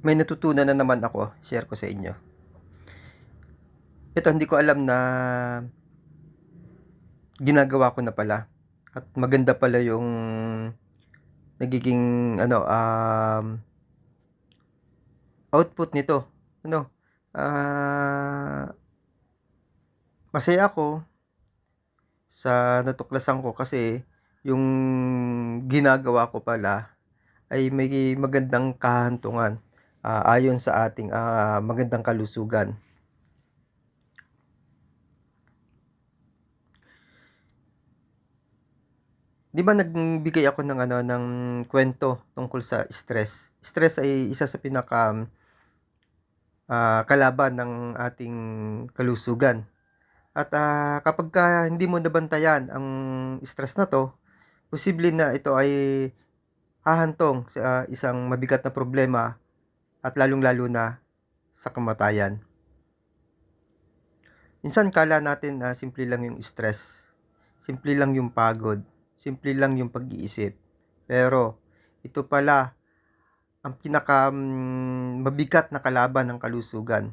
may natutunan na naman ako, share ko sa inyo. Ito, hindi ko alam na ginagawa ko na pala. At maganda pala yung nagiging ano um, output nito. Ano? Ah masaya ako sa natuklasan ko kasi yung ginagawa ko pala ay may magandang kahantungan ah, ayon sa ating ah, magandang kalusugan. Di ba nagbigay ako ng ano ng kwento tungkol sa stress? Stress ay isa sa pinaka ah, kalaban ng ating kalusugan. At ah, kapag ka hindi mo nabantayan ang stress na to, posible na ito ay hahantong sa isang mabigat na problema at lalong-lalo na sa kamatayan. Minsan kala natin na simple lang yung stress, simple lang yung pagod, simple lang yung pag-iisip. Pero ito pala ang pinaka mm, mabigat na kalaban ng kalusugan.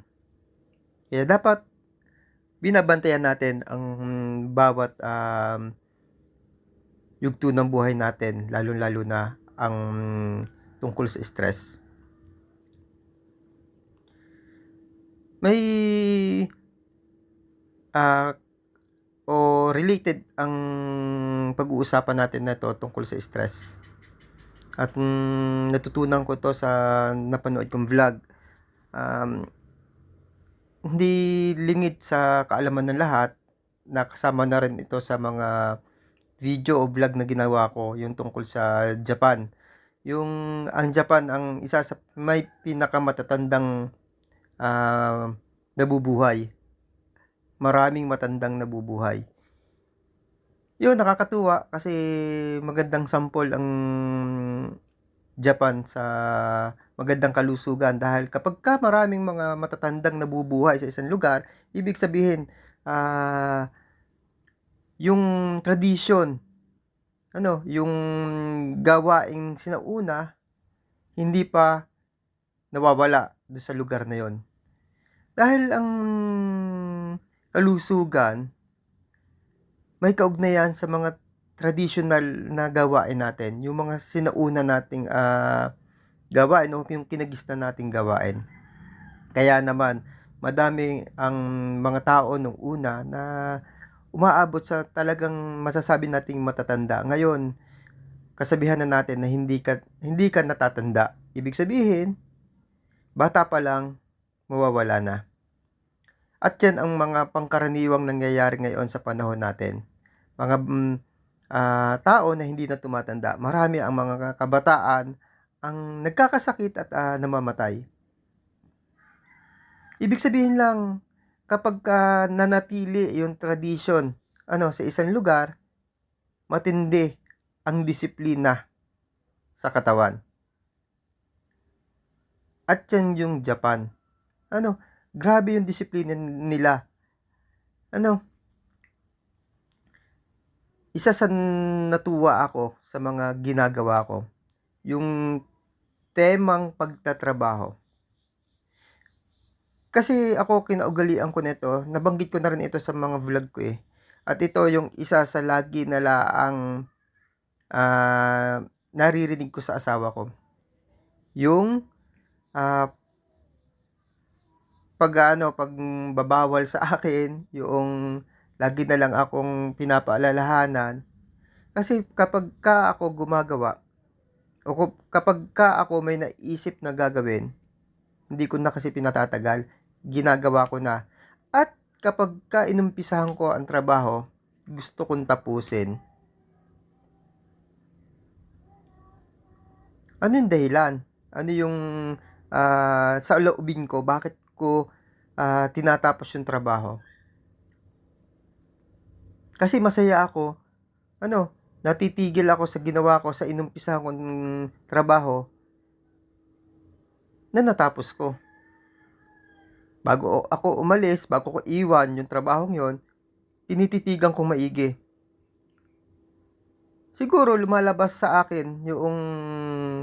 Kaya dapat binabantayan natin ang bawat um, yugto ng buhay natin, lalo-lalo na ang tungkol sa stress. May ah, o related ang pag-uusapan natin na to tungkol sa stress. At mm, natutunan ko to sa napanood kong vlog. Um, hindi lingid sa kaalaman ng lahat na kasama na rin ito sa mga video o vlog na ginawa ko yung tungkol sa Japan. Yung ang Japan ang isa sa may pinakamatatandang ah, nabubuhay. Maraming matandang nabubuhay. Yun, nakakatuwa kasi magandang sample ang Japan sa magandang kalusugan dahil kapag ka maraming mga matatandang nabubuhay sa isang lugar, ibig sabihin ah yung tradition ano, yung gawaing sinauna hindi pa nawawala doon sa lugar na yon. Dahil ang kalusugan may kaugnayan sa mga traditional na gawain natin, yung mga sinauna nating ah, gawain o yung kinagista nating gawain. Kaya naman, madami ang mga tao nung una na umaabot sa talagang masasabi nating matatanda. Ngayon, kasabihan na natin na hindi ka hindi ka natatanda. Ibig sabihin, bata pa lang mawawala na. At yan ang mga pangkaraniwang nangyayari ngayon sa panahon natin. Mga mm, ah, tao na hindi na tumatanda. Marami ang mga kabataan ang nagkakasakit at ah, namamatay. Ibig sabihin lang, kapag ka nanatili yung tradition ano, sa isang lugar, matindi ang disiplina sa katawan. At yan yung Japan. Ano, grabe yung disiplina nila. Ano, isa sa natuwa ako sa mga ginagawa ko, yung temang pagtatrabaho. Kasi ako kinaugalian ko nito, nabanggit ko na rin ito sa mga vlog ko eh. At ito yung isa sa lagi na laang ah, naririnig ko sa asawa ko. Yung ah, pag ano, pag babawal sa akin, yung lagi na lang akong pinapaalalahanan. Kasi kapag ka ako gumagawa, o kapag ka ako may naisip na gagawin, hindi ko na kasi pinatatagal, ginagawa ko na. At kapag ka inumpisahan ko ang trabaho, gusto kong tapusin. Ano yung dahilan? Ano yung ah, sa loobin ko, bakit ko ah, tinatapos yung trabaho? Kasi masaya ako, ano, natitigil ako sa ginawa ko sa inumpisahan kong trabaho na natapos ko. Bago ako umalis, bago ko iwan yung trabahong yon, tinititigan kong maigi. Siguro lumalabas sa akin yung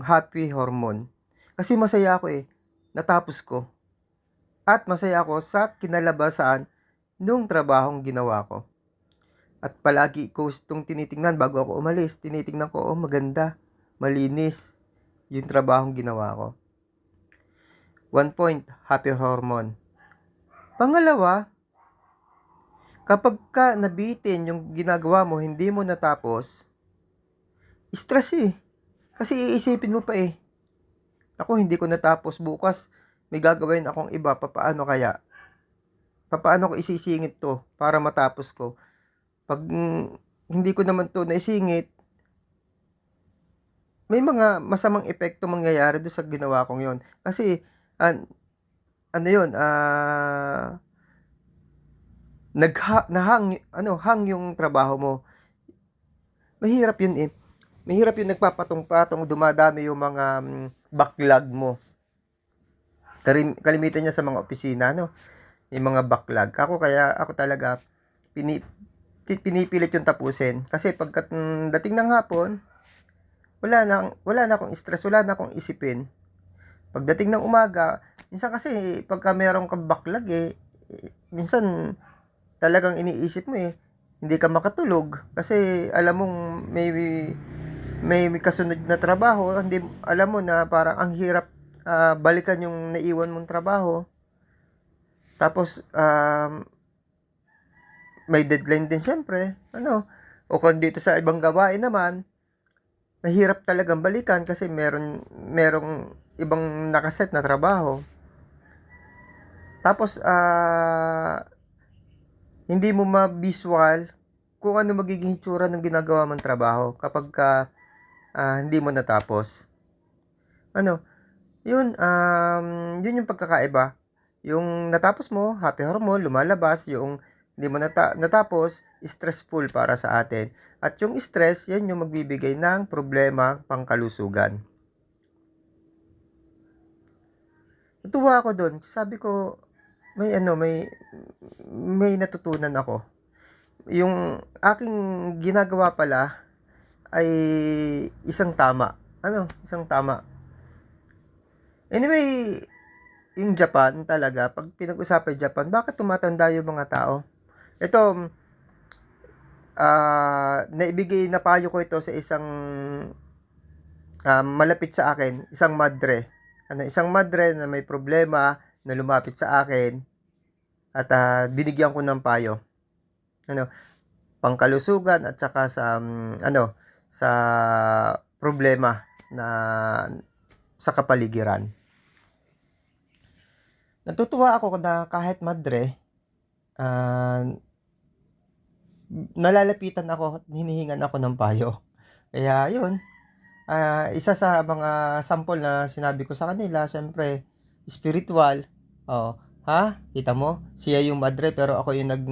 happy hormone. Kasi masaya ako eh. natapos ko. At masaya ako sa kinalabasan nung trabahong ginawa ko. At palagi ko itong tinitingnan bago ako umalis. Tinitingnan ko, oh maganda, malinis yung trabahong ginawa ko. One point, happy hormone. Pangalawa, kapag ka nabitin yung ginagawa mo, hindi mo natapos, stress eh. Kasi iisipin mo pa eh. Ako hindi ko natapos bukas, may gagawin akong iba, papaano kaya? Papaano ko isisingit to para matapos ko? Pag hindi ko naman to naisingit, may mga masamang epekto mangyayari doon sa ginawa kong yon. Kasi, an, ano yun, ah, nagha, nahang, ano, hang yung trabaho mo. Mahirap yun eh. Mahirap yung nagpapatong-patong, dumadami yung mga mm, backlog mo. Kalimitan niya sa mga opisina, no? Yung mga backlog. Ako kaya, ako talaga, pini, pinipilit yung tapusin. Kasi pagkat mm, dating ng hapon, wala na, wala na akong stress, wala na akong isipin. Pagdating ng umaga, minsan kasi pagka meron kang backlog eh, minsan talagang iniisip mo eh, hindi ka makatulog kasi alam mong may may, may kasunod na trabaho, hindi alam mo na parang ang hirap ah, balikan yung naiwan mong trabaho. Tapos um, may deadline din syempre. Ano? O kung dito sa ibang gawain naman, mahirap talagang balikan kasi meron merong ibang nakaset na trabaho. Tapos ah hindi mo ma-visual kung ano magiging itsura ng ginagawa mong trabaho kapag ka ah, hindi mo natapos. Ano? Yun, um, yun yung pagkakaiba. Yung natapos mo, happy hormone, lumalabas. Yung hindi mo nata- natapos, stressful para sa atin. At yung stress, yan yung magbibigay ng problema pangkalusugan. Natuwa ako doon. Sabi ko, may ano, may may natutunan ako. Yung aking ginagawa pala ay isang tama. Ano? Isang tama. Anyway, yung Japan talaga, pag pinag-usapan Japan, bakit tumatanda yung mga tao? Ito, ah naibigay na payo ko ito sa isang ah, malapit sa akin, isang madre. Ano, isang madre na may problema na lumapit sa akin at ah, binigyan ko ng payo. Ano, pangkalusugan at saka sa mm, ano, sa problema na sa kapaligiran. Natutuwa ako na kahit madre, ah, nalalapitan ako hinihingan ako ng payo. Kaya yun, ah, isa sa mga sample na sinabi ko sa kanila, syempre, spiritual. Oh, ha? Kita mo? Siya yung madre pero ako yung nag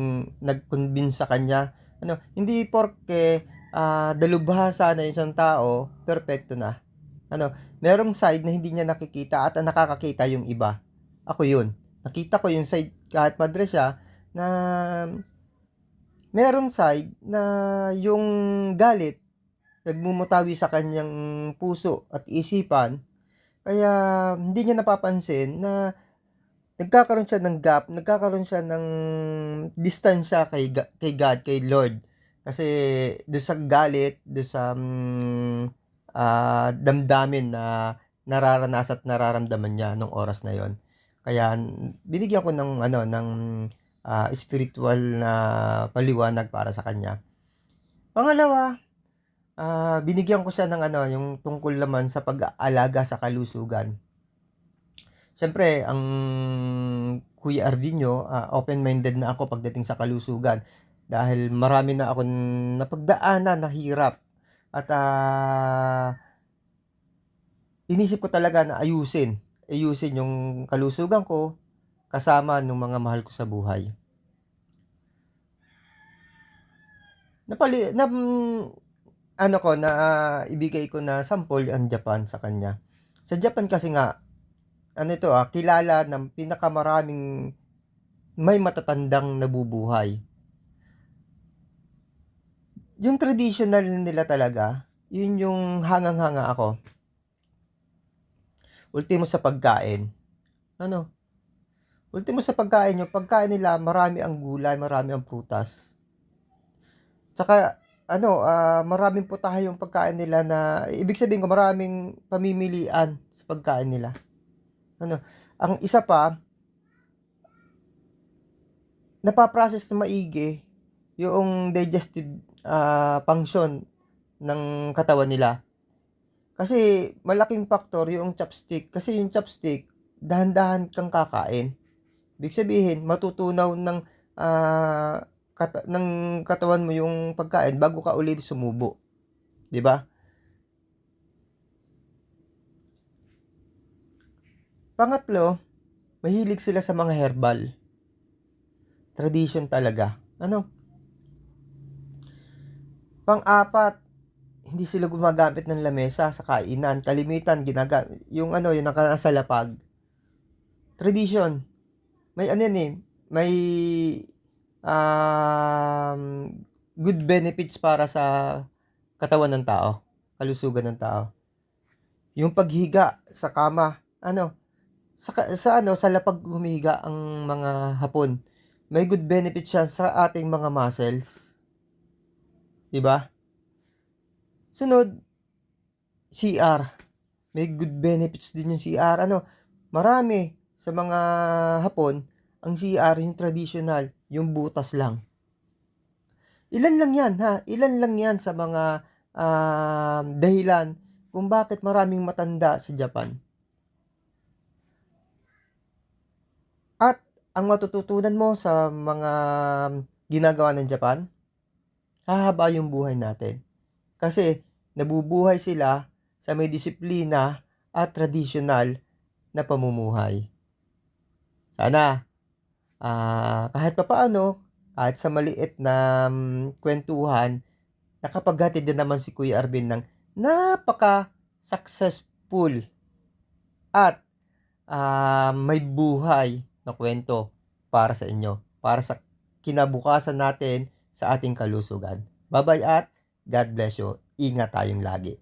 nag-convince sa kanya. Ano, hindi porke ah, dalubhasa na isang tao, perpekto na. Ano, merong side na hindi niya nakikita at nakakakita yung iba. Ako yun. Nakita ko yung side kahit madre siya na merong side na yung galit nagmumutawi sa kanyang puso at isipan kaya hindi niya napapansin na nagkakaroon siya ng gap, nagkakaroon siya ng distansya kay, kay God, kay Lord. Kasi doon sa galit, doon sa mm, ah, damdamin na nararanasan at nararamdaman niya nung oras na yon. Kaya binigyan ko ng ano ng ah, spiritual na paliwanag para sa kanya. Pangalawa, ah, binigyan ko siya ng ano yung tungkol naman sa pag-aalaga sa kalusugan. Siyempre, ang Kuya Arvinio, ah, open-minded na ako pagdating sa kalusugan dahil marami na ako napagdaanan na hirap at ah, inisip ko talaga na ayusin, ayusin yung kalusugan ko kasama ng mga mahal ko sa buhay. Napali, na, ano ko, na ibigay ko na sample ang Japan sa kanya. Sa Japan kasi nga, ano ito ah, kilala ng pinakamaraming may matatandang nabubuhay. Yung traditional nila talaga, yun yung hangang-hanga ako. Ultimo sa pagkain. Ano? Ultimo sa pagkain nyo, pagkain nila, marami ang gulay, marami ang prutas. Tsaka, ano, ah, maraming putahe yung pagkain nila na, ibig sabihin ko, maraming pamimilian sa pagkain nila. Ano? Ang isa pa, napaprocess na maigi yung digestive ah, function ng katawan nila. Kasi malaking factor yung chopstick. Kasi yung chopstick, dahan-dahan kang kakain. Ibig sabihin, matutunaw ng ah, kata- ng katawan mo yung pagkain bago ka uli sumubo. ba? Pangatlo, mahilig sila sa mga herbal. Tradition talaga. Ano? Pang-apat, hindi sila gumagamit ng lamesa sa kainan. Kalimitan, ginagamit, yung ano, yung nasa lapag. Tradition. May ano yan eh, may um, good benefits para sa katawan ng tao, kalusugan ng tao. Yung paghiga sa kama, ano, sa, sa ano, sa lapag humiga ang mga hapon. May good benefits siya sa ating mga muscles. 'Di ba? Sunod, CR. May good benefits din yung CR. Ano, marami sa mga hapon, ang CR yung traditional, yung butas lang. Ilan lang yan ha? Ilan lang yan sa mga um, dahilan kung bakit maraming matanda sa Japan. At ang matututunan mo sa mga ginagawa ng Japan, hahaba yung buhay natin. Kasi nabubuhay sila sa may disiplina at traditional na pamumuhay. Sana ah kahit papaano, kahit sa maliit na mm, kwentuhan, nakapaghatid din naman si Kuya Arvin ng napaka-successful at ah, may buhay na kwento para sa inyo, para sa kinabukasan natin sa ating kalusugan. Bye-bye at God bless you. Ingat tayong lagi.